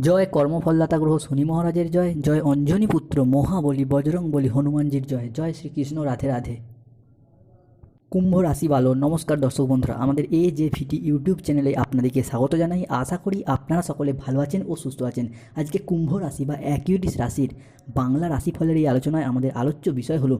জয় কর্মফলদাতা গ্রহ শনি মহারাজের জয় জয় অঞ্জনী পুত্র মহাবলী বজরং বলি হনুমানজির জয় জয় শ্রীকৃষ্ণ রাধে রাধে। কুম্ভ রাশি বালো নমস্কার দর্শক বন্ধুরা, আমাদের এ যে ভিটি ইউটিউব চ্যানেলে আপনাদেরকে স্বাগত জানাই। আশা করি আপনারা সকলে ভালো আছেন ও সুস্থ আছেন। আজকে কুম্ভ রাশি বা অ্যাকিউটিস রাশির বাংলা রাশিফলের এই আলোচনায় আমাদের আলোচ্য বিষয় হলো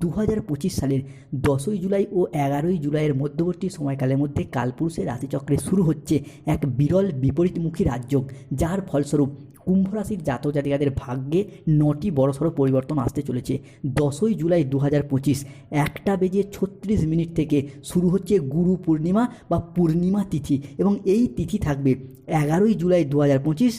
দু হাজার পঁচিশ সালের দশই জুলাই ও এগারোই জুলাইয়ের মধ্যবর্তী সময়কালের মধ্যে কালপুরুষের রাশিচক্রে শুরু হচ্ছে এক বিরল বিপরীতমুখী রাজযোগ, যার ফলস্বরূপ কুম্ভ রাশির জাতক জাতিকাদের ভাগ্যে নটি বড়সড় পরিবর্তন আসতে চলেছে। দশই জুলাই দু হাজার পঁচিশ, একটা বেজে ছত্রিশ মিনিট থেকে শুরু হচ্ছে গুরু পূর্ণিমা বা পূর্ণিমা তিথি এবং এই তিথি থাকবে এগারোই জুলাই দু হাজার পঁচিশ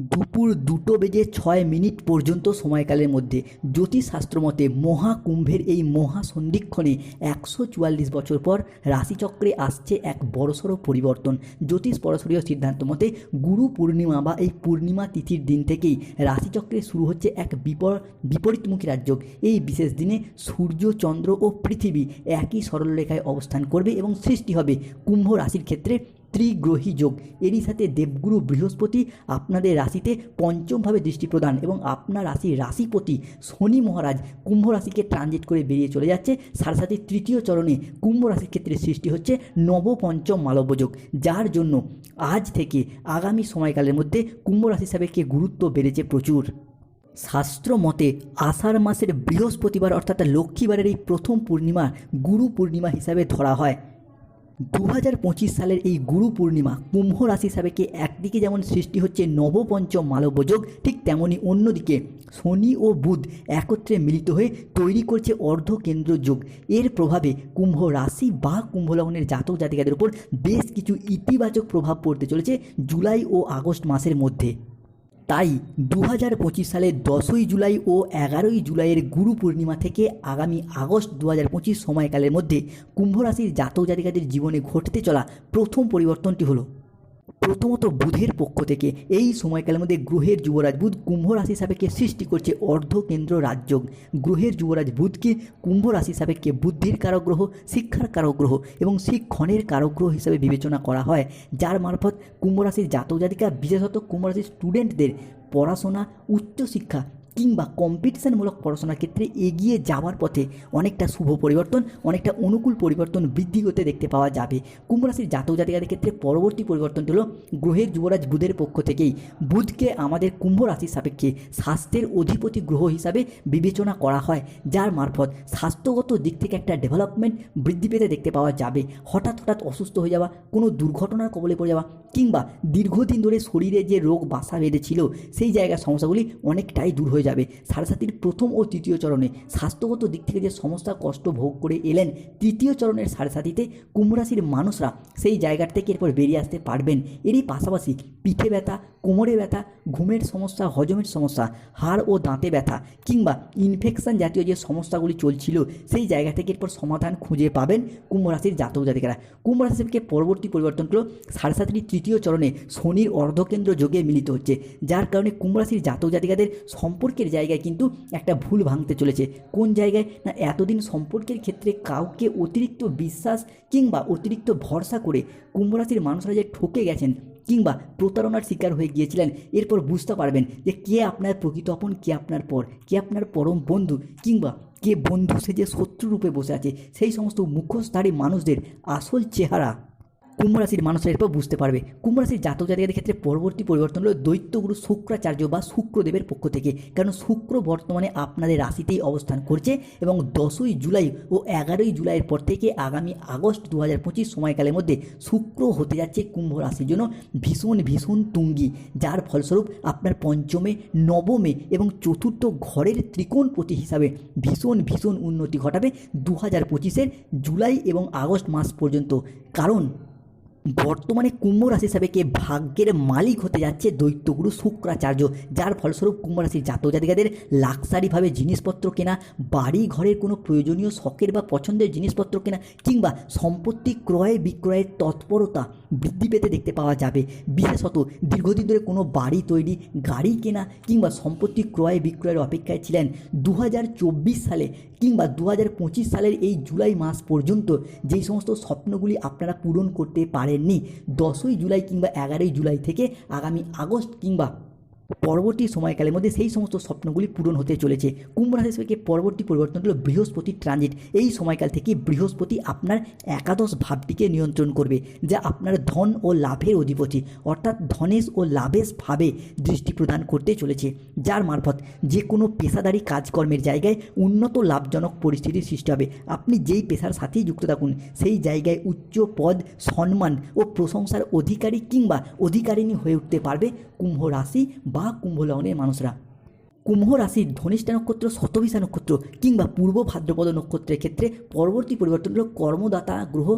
দুপুর দুটো বেজে ছয় মিনিট পর্যন্ত সময়কালের মধ্যে জ্যোতিষশাস্ত্র মতে মহাকুম্ভের এই মহাসন্ধিক্ষণে একশো চুয়াল্লিশ বছর পর রাশিচক্রে আসছে এক বড়সড় পরিবর্তন। জ্যোতিষ পরশরীয় সিদ্ধান্ত মতে গুরু পূর্ণিমা বা এই পূর্ণিমা তিথির দিন থেকেই রাশিচক্রে শুরু হচ্ছে এক বিপর, বিপরীতমুখী রাজযোগ। এই বিশেষ দিনে সূর্য, চন্দ্র ও পৃথিবী একই সরলরেখায় অবস্থান করবে এবং সৃষ্টি হবে। কুম্ভ রাশির ক্ষেত্রে ত্রিগ্রহী যোগ। এরই সাথে দেবগুরু বৃহস্পতি আপনাদের রাশিতে পঞ্চমভাবে দৃষ্টি প্রদান এবং আপনার রাশি রাশিপতি শনি মহারাজ কুম্ভ রাশিকে ট্রানজিট করে বেরিয়ে চলে যাচ্ছে। সাথে সাথে তৃতীয় চরণে কুম্ভ রাশির ক্ষেত্রে সৃষ্টি হচ্ছে নবপঞ্চম মালব্যযোগ যার জন্য আজ থেকে আগামী সময়কালের মধ্যে কুম্ভ রাশি সাপেক্ষে গুরুত্ব বেড়েছে প্রচুর। শাস্ত্র মতে আষাঢ় মাসের বৃহস্পতিবার অর্থাৎ লক্ষ্মীবারের এই প্রথম পূর্ণিমা গুরু পূর্ণিমা হিসাবে ধরা হয়। দু হাজার পঁচিশ সালের এই গুরু পূর্ণিমা কুম্ভ রাশি সাবেকে একদিকে যেমন সৃষ্টি হচ্ছে নবপঞ্চম মালবযোগ ঠিক তেমনি অন্যদিকে শনি ও বুধ একত্রে মিলিত হয়ে তৈরি করছে অর্ধকেন্দ্র যোগ। এর প্রভাবে কুম্ভ রাশি বা কুম্ভ লগ্নের জাতক জাতিকাদের উপর বেশ কিছু ইতিবাচক প্রভাব পড়তে চলেছে জুলাই ও আগস্ট মাসের মধ্যে। তাই দু হাজার পঁচিশ সালের দশই জুলাই ও এগারোই জুলাইয়ের গুরু পূর্ণিমা থেকে আগামী আগস্ট দু হাজার পঁচিশ সময়কালের মধ্যে কুম্ভরাশির জাতক জাতিকাদের জীবনে ঘটতে চলা প্রথম পরিবর্তনটি হলো। প্রথমত বুধের পক্ষ থেকে এই সময়কালের মধ্যে গ্রহের যুবরাজ বুধ কুম্ভ রাশি সাপেক্ষে সৃষ্টি করছে অর্ধকেন্দ্র রাজ্য। গ্রহের যুবরাজ বুধকে কুম্ভ রাশি সাপেক্ষে বুদ্ধির কারগ্রহ, শিক্ষার কারগ্রহ এবং শিক্ষণের কারক গ্রহ হিসাবে বিবেচনা করা হয়। যার মারফত কুম্ভ রাশির জাতক জাতিকা, বিশেষত কুম্ভ রাশির স্টুডেন্টদের পড়াশোনা, উচ্চশিক্ষা কিংবা কম্পিটিশনমূলক পড়াশোনার ক্ষেত্রে এগিয়ে যাওয়ার পথে অনেকটা শুভ পরিবর্তন, অনেকটা অনুকূল পরিবর্তন বৃদ্ধি হতে দেখতে পাওয়া যাবে। কুম্ভ রাশির জাতক জাতিকাদের ক্ষেত্রে পরবর্তী পরিবর্তনটি হলো গ্রহের যুবরাজ বুধের পক্ষ থেকেই। বুধকে আমাদের কুম্ভ রাশির সাপেক্ষে স্বাস্থ্যের অধিপতি গ্রহ হিসাবে বিবেচনা করা হয়, যার মারফত স্বাস্থ্যগত দিক থেকে একটা ডেভেলপমেন্ট বৃদ্ধি পেতে দেখতে পাওয়া যাবে। হঠাৎ হঠাৎ অসুস্থ হয়ে যাওয়া, কোনো দুর্ঘটনার কবলে পড়ে যাওয়া, কিংবা দীর্ঘদিন ধরে শরীরে যে রোগ বাসা বেঁধেছিল, সেই জায়গার সমস্যাগুলি অনেকটাই দূর হয়ে যাবে। সারসাথীর প্রথম ও তৃতীয় চরণে স্বাস্থ্যগত দিক থেকে যে সমস্যা কষ্ট ভোগ করে এলেন, তৃতীয় চরণের সারসাথীতে কুম্ভরাশির মানুষরা সেই জায়গার থেকে এরপর বেরিয়ে আসতে পারবেন। এরই পাশাপাশি পিঠে ব্যথা, কোমরে ব্যথা, ঘুমের সমস্যা, হজমের সমস্যা, হাড় ও দাঁতে ব্যথা কিংবা ইনফেকশন জাতীয় যে সমস্যাগুলি চলছিল সেই জায়গা থেকে এরপর সমাধান খুঁজে পাবেন কুম্ভরাশির জাতক জাতিকারা। কুম্ভরাশিকে পরবর্তী পরিবর্তনগুলো সাড়ে সাতটি তৃতীয় চরণে শনির অর্ধকেন্দ্র যোগে মিলিত হচ্ছে, যার কারণে কুম্ভ রাশির জাতক জাতিকাদের সম্পর্কের জায়গায় কিন্তু একটা ভুল ভাঙতে চলেছে। কোন জায়গায়? না, এতদিন সম্পর্কের ক্ষেত্রে কাউকে অতিরিক্ত বিশ্বাস কিংবা অতিরিক্ত ভরসা করে কুম্ভ রাশির মানুষরা যে ঠকে গেছেন কিংবা প্রতারণার শিকার হয়ে গিয়েছিলেন, এরপর বুঝতে পারবেন যে কে আপনার প্রকৃত আপন, কে আপনার পর, কে আপনার পরম বন্ধু কিংবা কে বন্ধু সে যে শত্রুরূপে বসে আছে। সেই সমস্ত মুখোশধারী মানুষদের আসল চেহারা কুম্ভ রাশির মানুষরা এরপর বুঝতে পারবে। কুম্ভ রাশির জাতক জাতিকাদের ক্ষেত্রে পরবর্তী পরিবর্তন হলো দৈত্যগুরু শুক্রাচার্য বা শুক্রদেবের পক্ষ থেকে। কারণ শুক্র বর্তমানে আপনাদের রাশিতেই অবস্থান করছে এবং দশই জুলাই ও এগারোই জুলাইয়ের পর থেকে আগামী আগস্ট দু হাজার পঁচিশ সময়কালের মধ্যে শুক্র হতে যাচ্ছে কুম্ভ রাশির জন্য ভীষণ ভীষণ তুঙ্গি। যার ফলস্বরূপ আপনার পঞ্চমে, নবমে এবং চতুর্থ ঘরের ত্রিকোণপতি হিসাবে ভীষণ ভীষণ উন্নতি ঘটাবে দু হাজার পঁচিশের জুলাই এবং আগস্ট মাস পর্যন্ত। কারণ বর্তমানে কুম্ভ রাশি সাবেকে ভাগ্যের মালিক হতে যাচ্ছে দৈত্যগুরু শুক্রাচার্য, যার ফলস্বরূপ কুম্ভ রাশির জাতক জাতিকাদের লাক্সারিভাবে জিনিসপত্র কেনা, বাড়ি ঘরের কোনো প্রয়োজনীয় শখের বা পছন্দের জিনিসপত্র কেনা কিংবা সম্পত্তি ক্রয় বিক্রয়ের তৎপরতা বৃদ্ধি পেতে দেখতে পাওয়া যাবে। বিশেষত দীর্ঘদিন ধরে কোনো বাড়ি তৈরি, গাড়ি কেনা কিংবা সম্পত্তি ক্রয় বিক্রয়ের অপেক্ষায় ছিলেন দু হাজার চব্বিশ সালে কিংবা দু হাজার পঁচিশ সালের এই জুলাই মাস পর্যন্ত যেই সমস্ত স্বপ্নগুলি আপনারা পূরণ করতে পারেন পারেননি। দশই জুলাই কিংবা এগারোই জুলাই থেকে আগামী আগস্ট কিংবা পরবর্তী সময়কালের মধ্যে সেই সমস্ত স্বপ্নগুলি পূরণ হতে চলেছে। কুম্ভ রাশি থেকে পরবর্তী পরিবর্তন হলো বৃহস্পতি ট্রানজিট এই সময়কাল থেকে বৃহস্পতি আপনার একাদশ ভাবটিকে নিয়ন্ত্রণ করবে, যা আপনার ধন ও লাভের অধিপতি, অর্থাৎ ধনেশ ও লাভেশ ভাবে দৃষ্টি প্রদান করতে চলেছে। যার মারফত যে কোনো পেশাদারি কাজকর্মের জায়গায় উন্নত লাভজনক পরিস্থিতির সৃষ্টি হবে। আপনি যেই পেশার সাথেই যুক্ত থাকুন, সেই জায়গায় উচ্চ পদ, সম্মান ও প্রশংসার অধিকারী কিংবা অধিকারিণী হয়ে উঠতে পারবে কুম্ভ রাশি বা কুম্ভ লগ্নের মানুষরা। কুম্ভ রাশির ধনিষ্ঠা নক্ষত্র শতভিষা নক্ষত্র কিংবা পূর্ব ভাদ্রপদ নক্ষত্রের ক্ষেত্রে পরবর্তী পরিবর্তন হলো কর্মদাতা, গ্রহ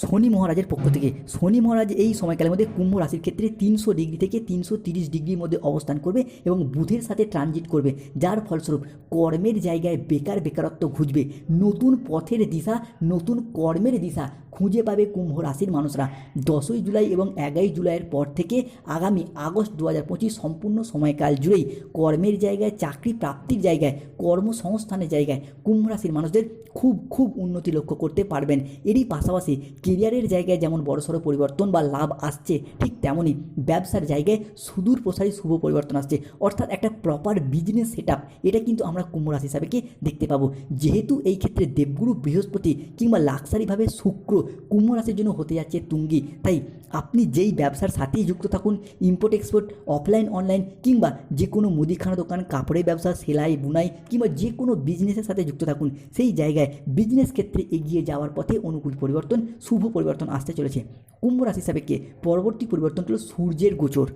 শনি মহারাজের পক্ষ থেকে। শনি মহারাজ এই সময়কালের মধ্যে কুম্ভ রাশির ক্ষেত্রে তিনশো ডিগ্রি থেকে তিনশো তিরিশ ডিগ্রির মধ্যে অবস্থান করবে এবং বুধের সাথে ট্রানজিট করবে, যার ফলস্বরূপ কর্মের জায়গায় বেকার বেকারত্ব ঘুচবে। নতুন পথের দিশা, নতুন কর্মের দিশা খুঁজে পাবে কুম্ভ রাশির মানুষরা। দশই জুলাই এবং এগারোই জুলাইয়ের পর থেকে আগামী আগস্ট দু হাজার পঁচিশ সম্পূর্ণ সময়কাল জুড়েই কর্মের জায়গায়, চাকরি প্রাপ্তির জায়গায়, কর্মসংস্থানের জায়গায় কুম্ভ রাশির মানুষদের খুব খুব উন্নতি লক্ষ্য করতে পারবেন। এরই পাশাপাশি কেরিয়ারের জায়গায় যেমন বড়সড় পরিবর্তন বা লাভ আসছে, ঠিক তেমনই ব্যবসার জায়গায় সুদূর প্রসারী শুভ পরিবর্তন আসছে। অর্থাৎ একটা প্রপার বিজনেস সেট এটা কিন্তু আমরা কুম্ভ রাশি হিসাবে কি দেখতে পাবো। যেহেতু এই ক্ষেত্রে দেবগুরু বৃহস্পতি কিংবা লাক্সারিভাবে শুক্র কুম্ভ রাশির জন্য হতে যাচ্ছে তুঙ্গি। তাই আপনি যেই ব্যবসার সাথেই যুক্ত থাকুন ইম্পোর্ট এক্সপোর্ট অফলাইন অনলাইন কিংবা যে কোনো মুদিখানা দোকান, কাপড়ের ব্যবসা, সেলাই, বুনাই কিংবা যে কোনো বিজনেসের সাথে যুক্ত থাকুন, সেই জায়গায় বিজনেস ক্ষেত্রে এগিয়ে যাওয়ার পথে অনুকূল পরিবর্তন শুভ পরিবর্তন আসতে চলেছে। কুম্ভ রাশি সাপেক্ষে পরবর্তী পরিবর্তন হল সূর্যের গোচর।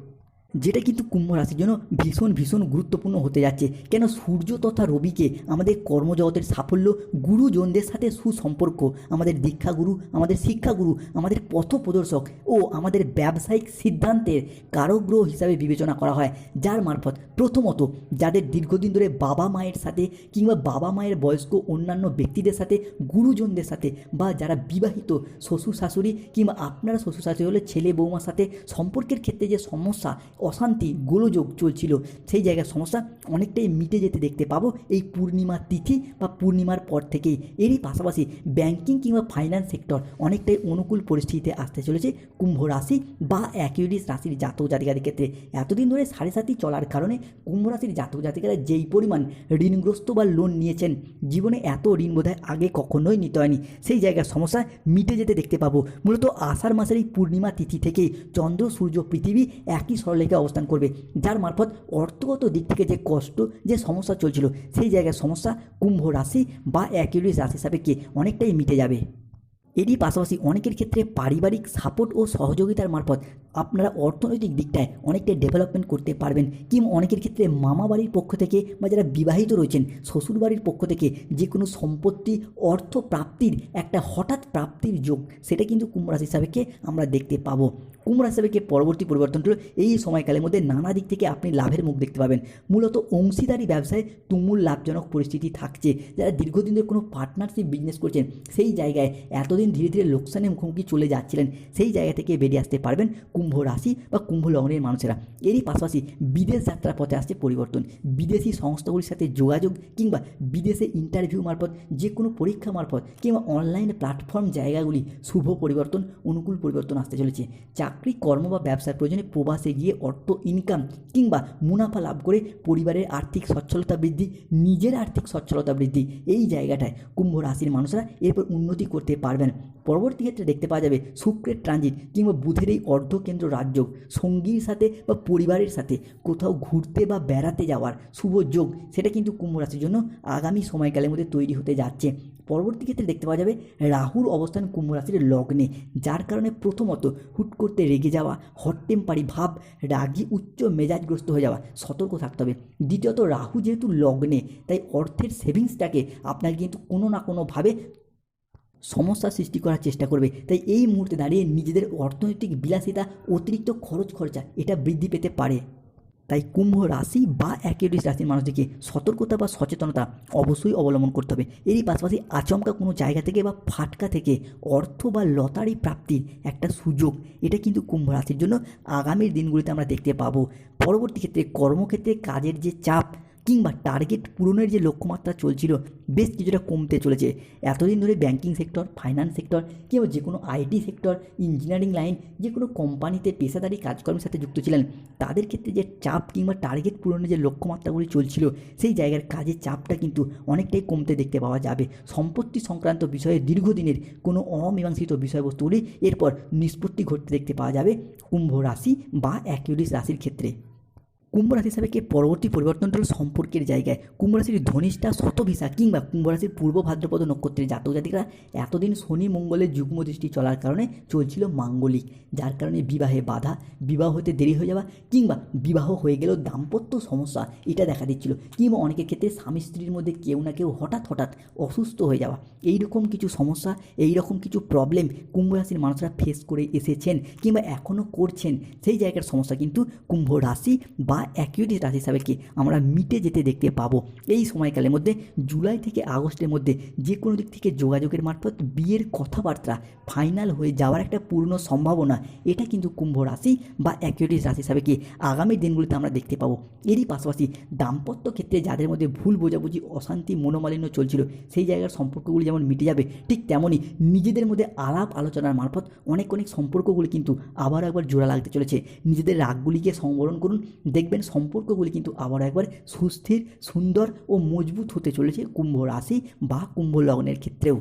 যেটা কিন্তু কুম্ভ রাশির জন্য ভীষণ ভীষণ গুরুত্বপূর্ণ হতে যাচ্ছে। কেন সূর্য তথা রবিকে আমাদের কর্মজগতের সাফল্য, গুরুজনদের সাথে সুসম্পর্ক, আমাদের দীক্ষাগুরু, আমাদের শিক্ষাগুরু, আমাদের পথ প্রদর্শক ও আমাদের ব্যবসায়িক সিদ্ধান্তের কারগ্রহ হিসাবে বিবেচনা করা হয়। যার মারফত প্রথমত যাদের দীর্ঘদিন ধরে বাবা মায়ের সাথে কিংবা বাবা মায়ের বয়স্ক অন্যান্য ব্যক্তিদের সাথে, গুরুজনদের সাথে বা যারা বিবাহিত শ্বশুর শাশুড়ি কিংবা আপনারা শ্বশুর শাশুড়ি হলে ছেলে বৌমার সাথে সম্পর্কের ক্ষেত্রে যে সমস্যা অশান্তি, গোলযোগ চলছিল। সেই জায়গার সমস্যা অনেকটাই মিটে যেতে দেখতে পাবো এই পূর্ণিমার তিথি বা পূর্ণিমার পর থেকেই। এরই পাশাপাশি ব্যাংকিং কিংবা ফাইন্যান্স সেক্টর অনেকটাই অনুকূল পরিস্থিতিতে আসতে চলেছে কুম্ভ রাশি বা অ্যাকিউরিস রাশির জাতক জাতিকাদের ক্ষেত্রে। এতদিন ধরে সাড়ে সাতই চলার কারণে কুম্ভ রাশির জাতক জাতিকারা যেই পরিমাণ ঋণগ্রস্ত বা লোন নিয়েছেন, জীবনে এত ঋণ বোধহয় আগে কখনোই নিতে হয়নি। সেই জায়গার সমস্যা মিটে যেতে দেখতে পাবো। মূলত আষাঢ় মাসের এই পূর্ণিমা তিথি থেকেই চন্দ্র, সূর্য, পৃথিবী একই সরলেখে অবস্থান করবে, যার মারফত অর্থগত দিক থেকে যে কষ্ট, যে সমস্যা চলছিল, সেই জায়গায় সমস্যা কুম্ভ রাশি বা অ্যাকিউরিস রাশি সাপেক্ষে অনেকটাই মিটে যাবে। এরই পাশাপাশি অনেকের ক্ষেত্রে পারিবারিক সাপোর্ট ও সহযোগিতার মারফত আপনারা অর্থনৈতিক দিকটায় অনেকটাই ডেভেলপমেন্ট করতে পারবেন। কিংবা অনেকের ক্ষেত্রে মামা বাড়ির পক্ষ থেকে বা যারা বিবাহিত রয়েছেন, শ্বশুর বাড়ির পক্ষ থেকে যে কোনো সম্পত্তি, অর্থ প্রাপ্তির একটা হঠাৎ প্রাপ্তির যোগ, সেটা কিন্তু কুম্ভ রাশি সাপেক্ষে আমরা দেখতে পাবো। কুম্ভ রাশি সাপেক্ষে পরবর্তী পরিবর্তন এই সময়কালের মধ্যে নানা দিক থেকে আপনি লাভের মুখ দেখতে পাবেন। মূলত অংশীদারি ব্যবসায় তুমুল লাভজনক পরিস্থিতি থাকছে। যারা দীর্ঘদিন ধরে কোনো পার্টনারশিপ বিজনেস করছেন, সেই জায়গায় এতদিন ধীরে ধীরে লোকসানের মুখোমুখি চলে যাচ্ছিলেন, সেই জায়গা থেকে বেরিয়ে আসতে পারবেন রাশি বা কুম্ভ লগ্নের মানুষেরা। এরই পাশাপাশি বিদেশ যাত্রার পথে আসছে পরিবর্তন। বিদেশি সংস্থাগুলির সাথে যোগাযোগ কিংবা বিদেশে ইন্টারভিউ মারফত যে কোনো পরীক্ষা মারফত কিংবা অনলাইন প্ল্যাটফর্ম জায়গাগুলি শুভ পরিবর্তন, অনুকূল পরিবর্তন আসতে চলেছে। চাকরি, কর্ম বা ব্যবসার প্রয়োজনে প্রবাসে গিয়ে অর্থ ইনকাম কিংবা মুনাফা লাভ করে পরিবারের আর্থিক সচ্ছলতা বৃদ্ধি, নিজের আর্থিক সচ্ছলতা বৃদ্ধি, এই জায়গাটায় কুম্ভ রাশির মানুষরা এরপর উন্নতি করতে পারবেন। পরবর্তী ক্ষেত্রে দেখতে পাওয়া যাবে শুক্রের ট্রানজিট কিংবা বুধের এই অর্ধকেন্দ্র রাজযোগ, সঙ্গীর সাথে বা পরিবারের সাথে কোথাও ঘুরতে বা বেড়াতে যাওয়ার শুভ যোগ, সেটা কিন্তু কুম্ভ রাশির জন্য আগামী সময়কালের মধ্যে তৈরি হতে যাচ্ছে। পরবর্তী ক্ষেত্রে দেখতে পাওয়া যাবে রাহুর অবস্থান কুম্ভ রাশির লগ্নে, যার কারণে প্রথমত হুট করতে রেগে যাওয়া হট টেম্পারি ভাব, রাগী উচ্চ মেজাজগ্রস্ত হয়ে যাওয়া, সতর্ক থাকতে হবে। দ্বিতীয়ত রাহু যেহেতু লগ্নে, তাই অর্থের সেভিংসটাকে আপনাকে কিন্তু কোনো না কোনোভাবে সমস্যা সৃষ্টি করার চেষ্টা করবে। তাই এই মুহূর্তে দাঁড়িয়ে নিজেদের অর্থনৈতিক বিলাসিতা, অতিরিক্ত খরচ খরচা, এটা বৃদ্ধি পেতে পারে। তাই কুম্ভ রাশি বা একেডিস রাশির মানুষদেরকে সতর্কতা বা সচেতনতা অবশ্যই অবলম্বন করতে হবে। এরই পাশাপাশি আচমকা কোনো জায়গা থেকে বা ফাটকা থেকে অর্থ বা লতারি প্রাপ্তির একটা সুযোগ, এটা কিন্তু কুম্ভ রাশির জন্য আগামীর দিনগুলিতে আমরা দেখতে পাবো। পরবর্তী ক্ষেত্রে কর্মক্ষেত্রে কাজের যে চাপ কিংবা টার্গেট পূরণের যে লক্ষ্যমাত্রা চলছিল, বেশ কিছুটা কমতে চলেছে। এতদিন ধরে ব্যাংকিং সেক্টর ফাইন্যান্স সেক্টর কিংবা যে কোনো আইটি সেক্টর ইঞ্জিনিয়ারিং লাইন যে কোনো কোম্পানিতে পেশাদারি কাজকর্মের সাথে যুক্ত ছিলেন, তাদের ক্ষেত্রে যে চাপ কিংবা টার্গেট পূরণের যে লক্ষ্যমাত্রাগুলি চলছিল, সেই জায়গার কাজের চাপটা কিন্তু অনেকটাই কমতে দেখতে পাওয়া যাবে। সম্পত্তি সংক্রান্ত বিষয়ে দীর্ঘদিনের কোনো অমীমাংসিত বিষয়বস্তুগুলি এরপর নিষ্পত্তি ঘটতে দেখতে পাওয়া যাবে। কুম্ভ রাশি বা অ্যাকিউরিস রাশির ক্ষেত্রে। কুম্ভ রাশি কে পরবর্তী পরিবর্তনটা হলো সম্পর্কের জায়গায়। কুম্ভ রাশির ধনিষ্ঠা, শতভিসা কিংবা কুম্ভ রাশির পূর্ব ভাদ্রপদ নক্ষত্রের জাতক জাতিকরা এতদিন শনি মঙ্গলের যুগ্ম দৃষ্টি চলার কারণে চলছিল মাঙ্গলিক, যার কারণে বিবাহে বাধা, বিবাহ হতে দেরি হয়ে যাওয়া কিংবা বিবাহ হয়ে গেলেও দাম্পত্য সমস্যা এটা দেখা দিচ্ছিল কিংবা অনেকের ক্ষেত্রে স্বামী স্ত্রীর মধ্যে কেউ না কেউ হঠাৎ হঠাৎ অসুস্থ হয়ে যাওয়া। এই রকম কিছু সমস্যা এই রকম কিছু প্রবলেম কুম্ভ রাশির মানুষরা ফেস করে এসেছেন কিংবা এখনও করছেন সেই জায়গার সমস্যা। কিন্তু কুম্ভ রাশি বা অ্যাকিউরিস রাশি হিসাবে কি আমরা মিটে যেতে দেখতে পাবো? এই সময়কালের মধ্যে, জুলাই থেকে আগস্টের মধ্যে যে কোনো দিক থেকে যোগাযোগের মারফত, বিয়ের কথাবার্তা ফাইনাল হয়ে যাওয়ার একটা পূর্ণ সম্ভাবনা, এটা কিন্তু কুম্ভ রাশি বা অ্যাকিউরিস রাশি হিসাবে কি আগামী দিনগুলিতে আমরা দেখতে পাবো। এরই পাশাপাশি দাম্পত্য ক্ষেত্রে যাদের মধ্যে ভুল বোঝাবুঝি, অশান্তি, মনোমালিন্য চলছিল, সেই জায়গার সম্পর্কগুলি যেমন মিটে যাবে, ঠিক তেমনই নিজেদের মধ্যে আলাপ আলোচনার মারফত অনেক অনেক সম্পর্কগুলি কিন্তু আবার একবার জোড়া লাগতে চলেছে। নিজেদের রাগগুলিকে সংবরণ করুন, দেখবেন সম্পর্কগুলি কিন্তু আবার একবার সুস্থির, সুন্দর ও মজবুত হতে চলেছে কুম্ভ রাশি বা কুম্ভ লগ্নের ক্ষেত্রেও।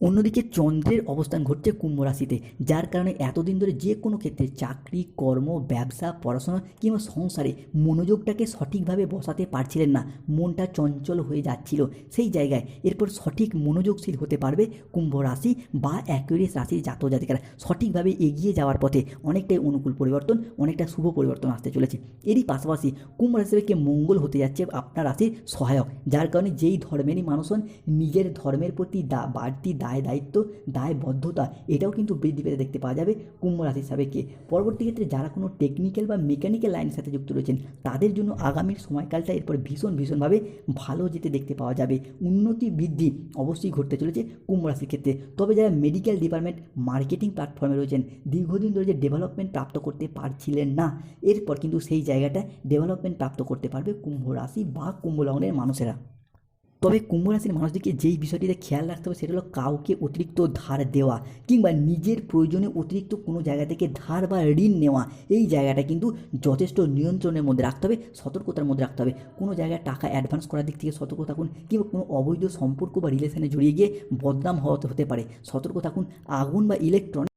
অন্যদিকে চন্দ্রের অবস্থান ঘটছে কুম্ভ রাশিতে, যার কারণে এতদিন ধরে যে কোনো ক্ষেত্রে চাকরি, কর্ম, ব্যবসা, পড়াশোনা কিংবা সংসারে মনোযোগটাকে সঠিকভাবে বসাতে পারছিলেন না। মনটা চঞ্চল হয়ে যাচ্ছিল। সেই জায়গায় এরপর সঠিক মনোযোগশীল হতে পারবে কুম্ভ রাশি বা অ্যাকুয়ারিয়াস রাশির জাতক জাতিকারা। সঠিকভাবে এগিয়ে যাওয়ার পথে অনেকটাই অনুকূল পরিবর্তন, অনেকটা শুভ পরিবর্তন আসতে চলেছে। এরই পাশাপাশি কুম্ভ রাশিকে মঙ্গল হতে যাচ্ছে আপনার রাশির সহায়ক, যার কারণে যেই ধর্মেরই মানুষ হন, নিজের ধর্মের প্রতি দা, বাড়তি দায় দায়িত্ব দায়বদ্ধতা এটাও কিন্তু বৃদ্ধি পেতে দেখতে পাওয়া যাবে কুম্ভ রাশি হিসাবে কে পরবর্তী ক্ষেত্রে যারা কোনো টেকনিক্যাল বা মেকানিক্যাল লাইনের সাথে যুক্ত রয়েছেন, তাদের জন্য আগামীর সময়কালটা এরপর ভীষণ, ভীষণভাবে ভালো যেতে দেখতে পাওয়া যাবে। উন্নতি, বৃদ্ধি অবশ্যই ঘটতে চলেছে কুম্ভ রাশির ক্ষেত্রে। তবে যারা মেডিকেল ডিপার্টমেন্ট মার্কেটিং প্ল্যাটফর্মে রয়েছেন, দীর্ঘদিন ধরে যে ডেভেলপমেন্ট প্রাপ্ত করতে পারছিলেন না, এরপর কিন্তু সেই জায়গাটা ডেভেলপমেন্ট প্রাপ্ত করতে পারবে কুম্ভ রাশি বা কুম্ভ লগ্নের মানুষেরা। তবে কুম্ভ রাশির মানুষদেরকে যেই বিষয়টিতে খেয়াল রাখতে হবে সেটা হলো কাউকে অতিরিক্ত ধার দেওয়া কিংবা নিজের প্রয়োজনে অতিরিক্ত কোনো জায়গা থেকে ধার বা ঋণ নেওয়া। এই জায়গাটা কিন্তু যথেষ্ট নিয়ন্ত্রণের মধ্যে রাখতে হবে, সতর্কতার মধ্যে রাখতে হবে। কোনো জায়গায় টাকা অ্যাডভান্স করার দিক থেকে সতর্ক থাকুন কিংবা কোনো অবৈধ সম্পর্ক বা রিলেশনে জড়িয়ে গিয়ে বদনাম হওয়াতে হতে পারে। সতর্ক থাকুন, আগুন বা ইলেকট্রনিক